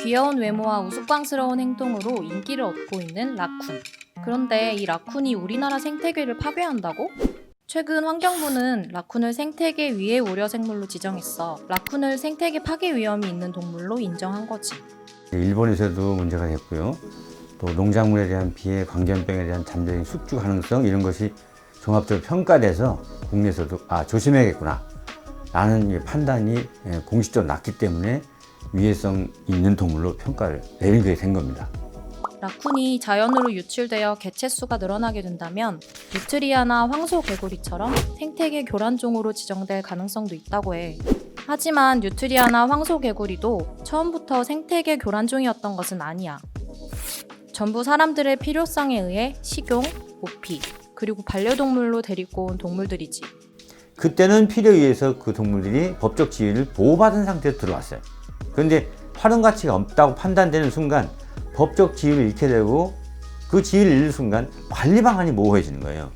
귀여운 외모와 우스꽝스러운 행동으로 인기를 얻고 있는 라쿤. 그런데 이 라쿤이 우리나라 생태계를 파괴한다고? 최근 환경부는 라쿤을 생태계 위해 우려 생물로 지정했어. 라쿤을 생태계 파괴 위험이 있는 동물로 인정한 거지. 일본에서도 문제가 됐고요. 또 농작물에 대한 피해, 광견병에 대한 잠재적인 숙주 가능성 이런 것이 종합적으로 평가돼서 국내에서도 아 조심해야겠구나 라는 이 판단이 예, 공식적으로 났기 때문에 위해성 있는 동물로 평가를 내리게 된 겁니다. 라쿤이 자연으로 유출되어 개체수가 늘어나게 된다면 뉴트리아나 황소 개구리처럼 생태계 교란종으로 지정될 가능성도 있다고 해. 하지만 뉴트리아나 황소 개구리도 처음부터 생태계 교란종이었던 것은 아니야. 전부 사람들의 필요성에 의해 식용, 모피, 그리고 반려동물로 데리고 온 동물들이지. 그때는 필요에 의해서 그 동물들이 법적 지위를 보호받은 상태로 들어왔어요. 그런데 활용 가치가 없다고 판단되는 순간 법적 지위를 잃게 되고 그 지위를 잃는 순간 관리 방안이 모호해지는 거예요.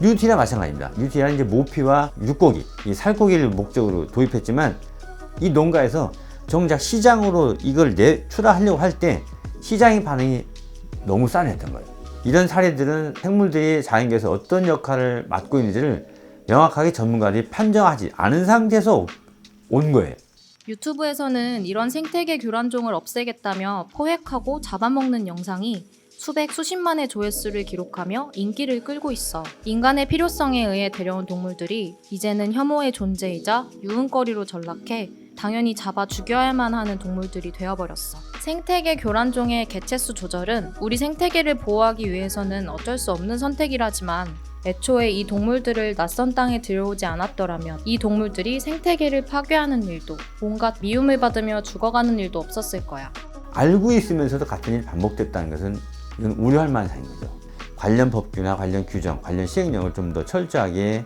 뉴티나 마찬가지입니다. 뉴티라는 이제 모피와 육고기, 이 살코기를 목적으로 도입했지만 이 농가에서 정작 시장으로 이걸 내 출하하려고 할 때 시장의 반응이 너무 싼했던 거예요. 이런 사례들은 생물들이 자연계에서 어떤 역할을 맡고 있는지를 명확하게 전문가들이 판정하지 않은 상태에서 온 거예요. 유튜브에서는 이런 생태계 교란종을 없애겠다며 포획하고 잡아먹는 영상이 수백 수십만의 조회수를 기록하며 인기를 끌고 있어. 인간의 필요성에 의해 데려온 동물들이 이제는 혐오의 존재이자 유흥거리로 전락해 당연히 잡아 죽여야만 하는 동물들이 되어버렸어. 생태계 교란종의 개체수 조절은 우리 생태계를 보호하기 위해서는 어쩔 수 없는 선택이라지만 애초에 이 동물들을 낯선 땅에 들여오지 않았더라면 이 동물들이 생태계를 파괴하는 일도 온갖 미움을 받으며 죽어가는 일도 없었을 거야. 알고 있으면서도 같은 일이 반복됐다는 것은 이건 우려할 만한 사인 거죠. 관련 법규나 관련 규정, 관련 시행령을 좀 더 철저하게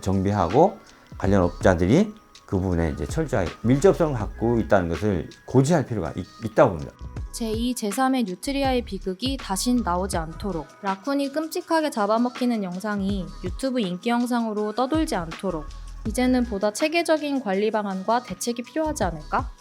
정비하고 관련 업자들이 그 부분에 이제 철저하게 밀접성을 갖고 있다는 것을 고지할 필요가 있, 있다고 봅니다. 제2, 제3의 뉴트리아의 비극이 다신 나오지 않도록 라쿤이 끔찍하게 잡아먹히는 영상이 유튜브 인기 영상으로 떠돌지 않도록 이제는 보다 체계적인 관리 방안과 대책이 필요하지 않을까?